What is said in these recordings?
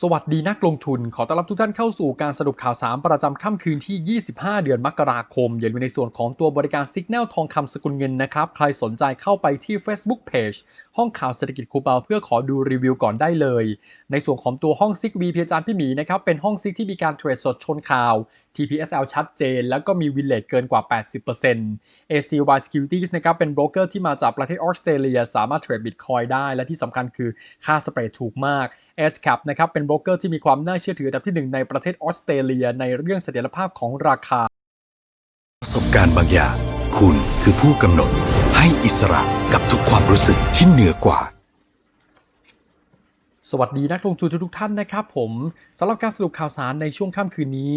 สวัสดีนักลงทุน ขอต้อนรับทุกท่านเข้าสู่การสรุปข่าวสารประจำค่ำคืนที่ 25 เดือนมกราคม อย่าลืมในส่วนของตัวบริการ Signal ทองคำสกุลเงินนะครับ ใครสนใจเข้าไปที่ Facebook Page ห้องข่าวเศรษฐกิจครูเปาเพื่อขอดูรีวิวก่อนได้เลย ในส่วนของตัวห้องซิกวีพีอาจารย์พี่หมีนะครับ เป็นห้องซิกที่มีการเทรดสดชนข่าว TPSL ชัดเจน แล้วก็มีวินเลทเกินกว่า 80% ACY Securities นะครับเป็นโบรกเกอร์ที่มาจากประเทศออสเตรเลียสามารถเทรดบิตคอยได้และที่สำคัญคือค่าสเปรดถูกมาก Edge Cap นะครับเป็นโบรกเกอร์ที่มีความน่าเชื่อถืออันดับที่ 1 ในประเทศออสเตรเลียในเรื่องเสถียรภาพของราคา ประสบการณ์บางอย่าง คุณคือผู้กำหนด ให้อิสระกับทุกความรู้สึกที่เหนือกว่าสวัสดีนักลงทุนทุกๆท่านนะครับผมสำหรับการสรุปข่าวสารในช่วงค่ำคืนนี้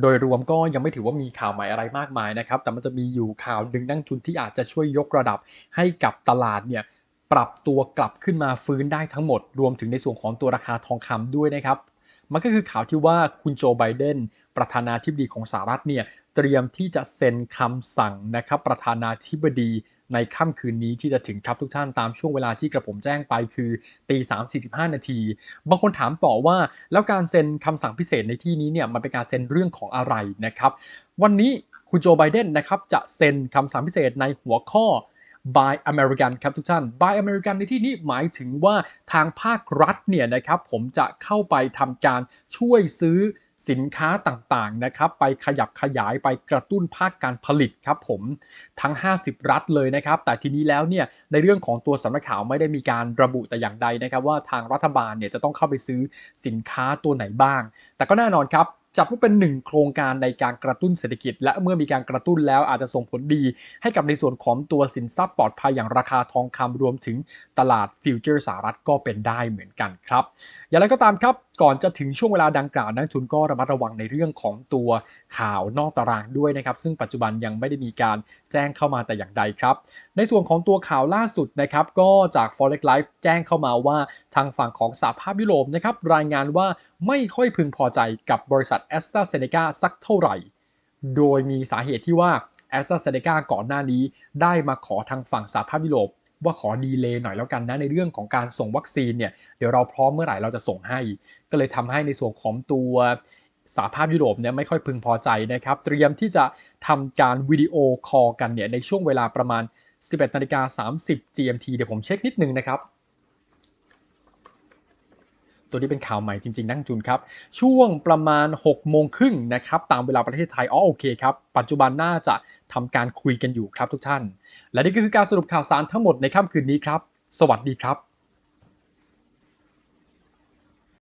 โดยรวมก็ยังไม่ถือว่ามีข่าวใหม่อะไรมากมายนะครับ แต่มันจะมีอยู่ข่าวดึงนักลงทุนที่อาจจะช่วยยกระดับให้กับตลาดเนี่ย ปรับตัวกลับขึ้นมาฟื้นได้ทั้งหมด รวมถึงในส่วนของตัวราคาทองคำด้วยนะครับมันก็คือข่าวที่ว่าคุณโจไบเดนประธานาธิบดีของสหรัฐเนี่ยเตรียมที่จะเซ็นคำสั่งนะครับประธานาธิบดีในค่ำคืนนี้ที่จะถึงครับทุกท่านตามช่วงเวลาที่กระผมแจ้งไปคือตีสามสี่สิบห้านาที บางคนถามต่อว่าแล้วการเซ็นคำสั่งพิเศษในที่นี้เนี่ยมันเป็นการเซ็นเรื่องของอะไรนะครับ วันนี้คุณโจไบเดนนะครับจะเซ็นคำสั่งพิเศษในหัวข้อ Buy American ครับทุกท่าน Buy American ในที่นี้หมายถึงว่าทางภาครัฐเนี่ยนะครับผมจะเข้าไปทำการช่วยซื้อสินค้าต่างๆนะครับไปขยับขยายไปกระตุ้นภาคการผลิตครับผมทั้ง 50 รัฐเลยนะครับ แต่ทีนี้แล้วเนี่ยในเรื่องของตัวสำนักข่าวไม่ได้มีการระบุแต่อย่างใดนะครับ ว่าทางรัฐบาลเนี่ยจะต้องเข้าไปซื้อสินค้าตัวไหนบ้าง แต่ก็แน่นอนครับ จับว่าเป็นหนึ่งโครงการในการกระตุ้นเศรษฐกิจ และเมื่อมีการกระตุ้นแล้วอาจจะส่งผลดี ให้กับในส่วนของตัวสินทรัพย์ปลอดภัยอย่างราคาทองคำรวมถึงตลาดฟิวเจอร์สหรัฐก็เป็นได้เหมือนกันครับ อย่างไรก็ตามครับ ก่อนจะถึงช่วงเวลาดังกล่าวนักทุนก็ระมัดระวังในเรื่องของตัวข่าวนอกตารางด้วยนะครับซึ่งปัจจุบันยังไม่ได้มีการแจ้งเข้ามาแต่อย่างใดครับ ในส่วนของตัวข่าวล่าสุดนะครับก็จาก Forex Live แจ้งเข้ามาว่าทางฝั่งของสหภาพยุโรปนะครับรายงานว่าไม่ค่อยพึงพอใจกับบริษัท a s t r a z เซ e c a สักเท่าไหร่ โดยมีสาเหตุที่ว่า a s t r a z เซ e c a ก่อนหน้านี้ได้มาขอทางฝั่งสหภาพยุโรป ว่าขอดีเลย์หน่อยแล้วกันนะในเรื่องของการส่งวัคซีนเนี่ยเดี๋ยวเราพร้อมเมื่อไหร่เราจะส่งให้ ก็เลยทำให้ในส่วนของตัวสหภาพยุโรปเนี่ยไม่ค่อยพึงพอใจนะครับ เตรียมที่จะทำการวิดีโอคอลกันเนี่ยในช่วงเวลาประมาณ 11นาฬิกา30 GMT เดี๋ยวผมเช็คนิดนึงนะครับ ตัวนี้เป็นข่าวใหม่จริงๆนั่งจุนครับ ช่วงประมาณ6โมงครึ่งนะครับตามเวลาประเทศไทยอ๋อโอเคครับ ปัจจุบันน่าจะทำการคุยกันอยู่ครับทุกท่าน และนี่ก็คือการสรุปข่าวสารทั้งหมดในค่ำคืนนี้ครับ สวัสดีครับ